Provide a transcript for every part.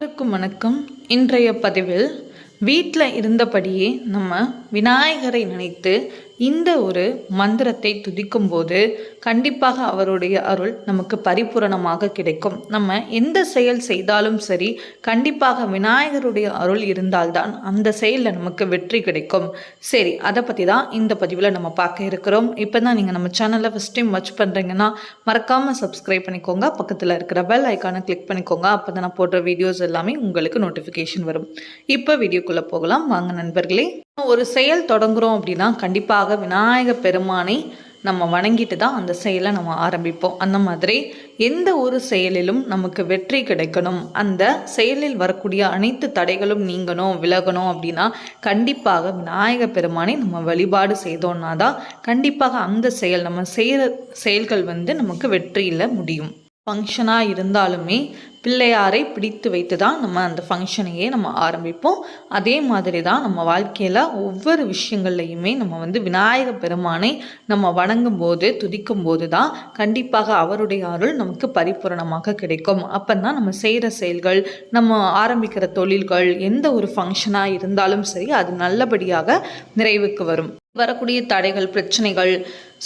அனைவருக்கும் வணக்கம். இன்றைய பதிவில் வீட்டில் இருந்தபடியே நம்ம விநாயகரை நினைத்து இந்த ஒரு மந்திரத்தை துதிக்கும் போது கண்டிப்பாக அவருடைய அருள் நமக்கு பரிபூரணமாக கிடைக்கும். நம்ம எந்த செயல் செய்தாலும் சரி கண்டிப்பாக விநாயகருடைய அருள் இருந்தால்தான் அந்த செயலில் நமக்கு வெற்றி கிடைக்கும். சரி அதை பற்றி தான் இந்த பதிவில் நம்ம பார்க்க இருக்கிறோம். இப்போ தான் நீங்கள் நம்ம சேனலை ஃபஸ்ட் டைம் வாட்ச் பண்ணுறீங்கன்னா மறக்காமல் சப்ஸ்கிரைப் பண்ணிக்கோங்க. பக்கத்தில் இருக்கிற பெல் ஐக்கானை கிளிக் பண்ணிக்கோங்க. அப்போ தான் நான் போடுற வீடியோஸ் எல்லாமே உங்களுக்கு நோட்டிஃபிகேஷன் வரும். இப்போ வீடியோ வீடியோக்குள்ளே போகலாம். வாங்க நண்பர்களே ஒரு செயல் தொடங்குறோம் அப்படின்னா கண்டிப்பாக விநாயக பெருமானை நம்ம வணங்கிட்டு தான் அந்த செயலை நம்ம ஆரம்பிப்போம். அந்த மாதிரி எந்த ஒரு செயலிலும் நமக்கு வெற்றி கிடைக்கணும். அந்த செயலில் வரக்கூடிய அனைத்து தடைகளும் நீங்கணும் விலகணும் அப்படின்னா கண்டிப்பாக விநாயக பெருமானை நம்ம வழிபாடு செய்தோன்னா தான் கண்டிப்பாக அந்த செயல் நம்ம செய்கிற செயல்கள் வந்து நமக்கு வெற்றியில் முடியும். ஃபங்க்ஷனாக இருந்தாலுமே பிள்ளையாரை பிடித்து வைத்து தான் நம்ம அந்த ஃபங்க்ஷனையே நம்ம ஆரம்பிப்போம். அதே மாதிரி தான் நம்ம வாழ்க்கையில் ஒவ்வொரு விஷயங்கள்லையுமே நம்ம வந்து விநாயக பெருமானை நம்ம வணங்கும் போது துதிக்கும் போது தான் கண்டிப்பாக அவருடைய அருள் நமக்கு பரிபூரணமாக கிடைக்கும். அப்போ தான் நம்ம செய்கிற செயல்கள் நம்ம ஆரம்பிக்கிற தொழில்கள் எந்த ஒரு ஃபங்க்ஷனாக இருந்தாலும் சரி அது நல்லபடியாக நிறைவுக்கு வரும். வரக்கூடிய தடைகள் பிரச்சனைகள்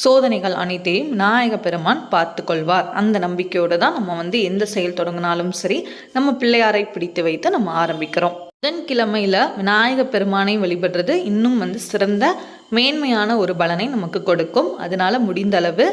சோதனைகள் அனைத்தையும் விநாயக பெருமான் பார்த்து கொள்வார் அந்த நம்பிக்கையோடு தான் நம்ம வந்து எந்த செயல் தொடங்கினாலும் சரி நம்ம பிள்ளையாரை பிடித்து வைத்து நம்ம ஆரம்பிக்கிறோம். புதன்கிழமையில் விநாயக பெருமானை வழிபடுறது இன்னும் வந்து சிறந்த மேன்மையான ஒரு பலனை நமக்கு கொடுக்கும். அதனால முடிந்த அளவு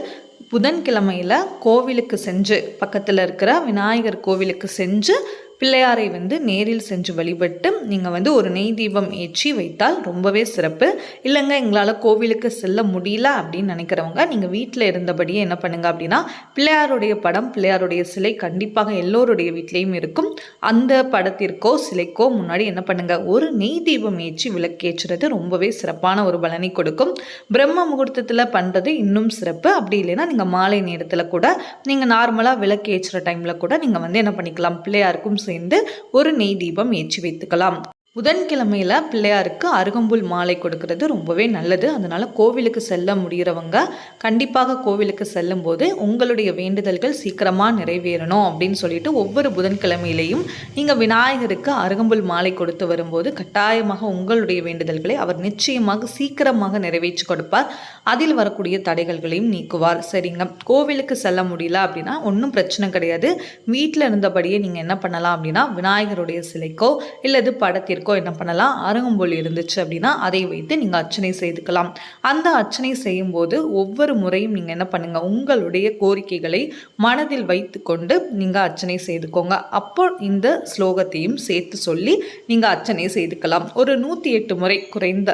புதன்கிழமையில் கோவிலுக்கு செஞ்சு பக்கத்தில் இருக்கிற விநாயகர் கோவிலுக்கு செஞ்சு பிள்ளையாரை வந்து நேரில் சென்று வழிபட்டு நீங்கள் வந்து ஒரு நெய் தீபம் ஏற்றி வைத்தால் ரொம்பவே சிறப்பு. இல்லைங்க எங்களால் கோவிலுக்கு செல்ல முடியல அப்படின்னு நினைக்கிறவங்க நீங்கள் வீட்டில் இருந்தபடியே என்ன பண்ணுங்க அப்படின்னா பிள்ளையாருடைய படம் பிள்ளையாருடைய சிலை கண்டிப்பாக எல்லோருடைய வீட்லேயும் இருக்கும். அந்த படத்திற்கோ சிலைக்கோ முன்னாடி என்ன பண்ணுங்கள் ஒரு நெய் தீபம் ஏற்றி விளக்கேற்றுறது ரொம்பவே சிறப்பான ஒரு பலனை கொடுக்கும். பிரம்ம முகூர்த்தத்தில் பண்ணுறது இன்னும் சிறப்பு. அப்படி இல்லைன்னா நீங்கள் மாலை நேரத்தில் கூட நீங்கள் நார்மலாக விளக்கேற்றுற டைமில் கூட நீங்கள் வந்து என்ன பண்ணிக்கலாம் பிள்ளையாருக்கும் சேர்ந்து ஒரு நெய் தீபம் ஏற்றி வைத்துக்கலாம். புதன்கிழமையில் பிள்ளையாருக்கு அருகம்புல் மாலை கொடுக்கறது ரொம்பவே நல்லது. அதனால் கோவிலுக்கு செல்ல முடிகிறவங்க கண்டிப்பாக கோவிலுக்கு செல்லும்போது உங்களுடைய வேண்டுதல்கள் சீக்கிரமாக நிறைவேறணும் அப்படின்னு சொல்லிட்டு ஒவ்வொரு புதன்கிழமையிலையும் நீங்கள் விநாயகருக்கு அருகம்புல் மாலை கொடுத்து வரும்போது கட்டாயமாக உங்களுடைய வேண்டுதல்களை அவர் நிச்சயமாக சீக்கிரமாக நிறைவேற்றி கொடுப்பார். அதில் வரக்கூடிய தடைகள்களையும் நீக்குவார். சரிங்க. கோவிலுக்கு செல்ல முடியல அப்படின்னா ஒன்றும் பிரச்சனை கிடையாது. வீட்டில் இருந்தபடியே நீங்கள் என்ன பண்ணலாம் அப்படின்னா விநாயகருடைய சிலைக்கோ இல்லது படத்திற்கோ இருக்கோ என்ன பண்ணலாம்? அருகம்புல் இருந்துச்சு அப்படின்னா அதை வைத்து நீங்கள் அர்ச்சனை செய்துக்கலாம். அந்த அர்ச்சனை செய்யும்போது ஒவ்வொரு முறையும் நீங்கள் என்ன பண்ணுங்கள் உங்களுடைய கோரிக்கைகளை மனதில் வைத்து கொண்டு நீங்கள் அர்ச்சனை செய்துக்கோங்க. அப்போ இந்த ஸ்லோகத்தையும் சேர்த்து சொல்லி நீங்கள் அர்ச்சனை செய்துக்கலாம். ஒரு நூற்றி எட்டு முறை குறைந்த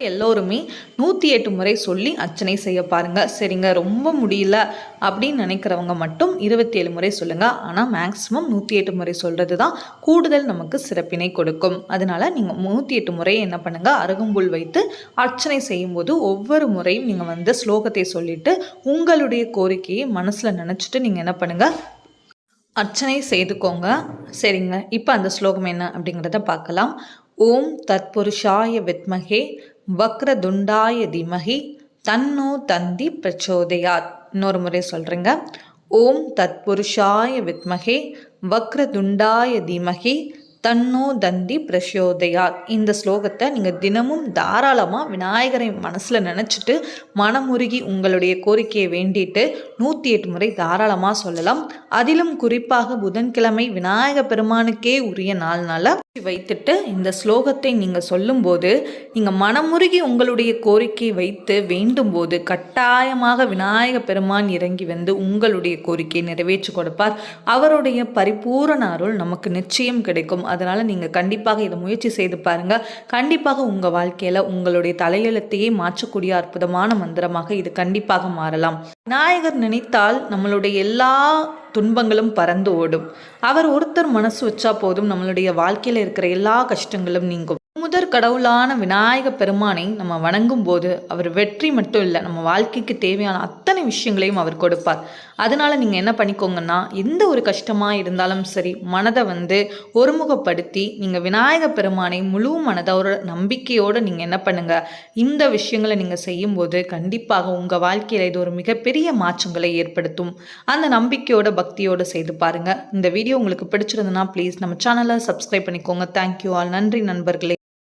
எல்லோருமே நூற்றி எட்டு முறை சொல்லி அர்ச்சனை செய்ய பாருங்கள் சரிங்க ரொம்ப முடியல அப்படின்னு நினைக்கிறவங்க மட்டும் இருபத்தி ஏழு முறை சொல்லுங்கள் ஆனால் மேக்ஸிமம் நூற்றி எட்டு முறை சொல்கிறது தான் கூடுதல் நமக்கு சிறப்பினை கொடுக்கும். அதனால் நீங்கள் நூற்றி எட்டு முறையை என்ன பண்ணுங்கள் அருகம்புல் வைத்து அர்ச்சனை செய்யும்போது ஒவ்வொரு முறையும் நீங்கள் வந்து ஸ்லோகத்தை சொல்லிவிட்டு உங்களுடைய கோரிக்கையை மனசில் நினச்சிட்டு நீங்கள் என்ன பண்ணுங்கள் அர்ச்சனை செய்துக்கோங்க. சரிங்க இப்போ அந்த ஸ்லோகம் என்ன அப்படிங்கிறத பார்க்கலாம். ஓம் தத்புருஷாய வித்மகே வக்ரதுண்டாய திமகி தன்னோ தந்தி பிரச்சோதயாத். இன்னொரு முறை சொல்கிறேங்க ஓம் தத்புருஷாய வித்மகே வக்ரதுண்டாய திமகி தன்னோ தந்தி பிரசோதயாத். இந்த ஸ்லோகத்தை நீங்கள் தினமும் தாராளமாக விநாயகரை மனசில் நினச்சிட்டு மனமுருகி உங்களுடைய கோரிக்கையை வேண்டிட்டு நூற்றி எட்டு முறை தாராளமாக சொல்லலாம். அதிலும் குறிப்பாக புதன்கிழமை விநாயக பெருமானுக்கே உரிய நாள்னால வைத்துட்டு இந்த ஸ்லோகத்தை நீங்கள் சொல்லும்போது நீங்கள் மனமுருகி உங்களுடைய கோரிக்கை வைத்து வேண்டும் போது கட்டாயமாக விநாயக பெருமான் இறங்கி வந்து உங்களுடைய கோரிக்கையை நிறைவேற்றி கொடுப்பார். அவருடைய பரிபூரண அருள் நமக்கு நிச்சயம் கிடைக்கும். அதனால் நீங்கள் கண்டிப்பாக இதை முயற்சி செய்து பாருங்கள் கண்டிப்பாக உங்கள் வாழ்க்கையில் உங்களுடைய தலையெழுத்தையே மாற்றக்கூடிய அற்புதமான மந்திரமாக இது கண்டிப்பாக மாறலாம். விநாயகர் நினைத்தால் நம்மளுடைய எல்லா துன்பங்களும் பறந்து ஓடும். அவர் ஒருத்தர் மனசு வச்சா போதும் நம்மளுடைய வாழ்க்கையில் இருக்கிற எல்லா கஷ்டங்களும் நீங்கும். முதற் கடவுளான விநாயக பெருமானை நம்ம வணங்கும் போது அவர் வெற்றி மட்டும் இல்லை நம்ம வாழ்க்கைக்கு தேவையான அத்தனை விஷயங்களையும் அவர் கொடுப்பார். அதனால நீங்கள் என்ன பண்ணிக்கோங்கன்னா எந்த ஒரு கஷ்டமாக இருந்தாலும் சரி மனதை வந்து ஒருமுகப்படுத்தி நீங்கள் விநாயக பெருமானை முழு மனதோட நம்பிக்கையோடு நீங்கள் என்ன பண்ணுங்க இந்த விஷயங்களை நீங்கள் செய்யும்போது கண்டிப்பாக உங்கள் வாழ்க்கையில் இது ஒரு மிகப்பெரிய மாற்றங்களை ஏற்படுத்தும். அந்த நம்பிக்கையோட பக்தியோடு செய்து பாருங்கள் இந்த வீடியோ உங்களுக்கு பிடிச்சிருந்ததுன்னா ப்ளீஸ் நம்ம சேனலை சப்ஸ்கிரைப் பண்ணிக்கோங்க. தேங்க்யூ ஆல் நன்றி நண்பர்களே.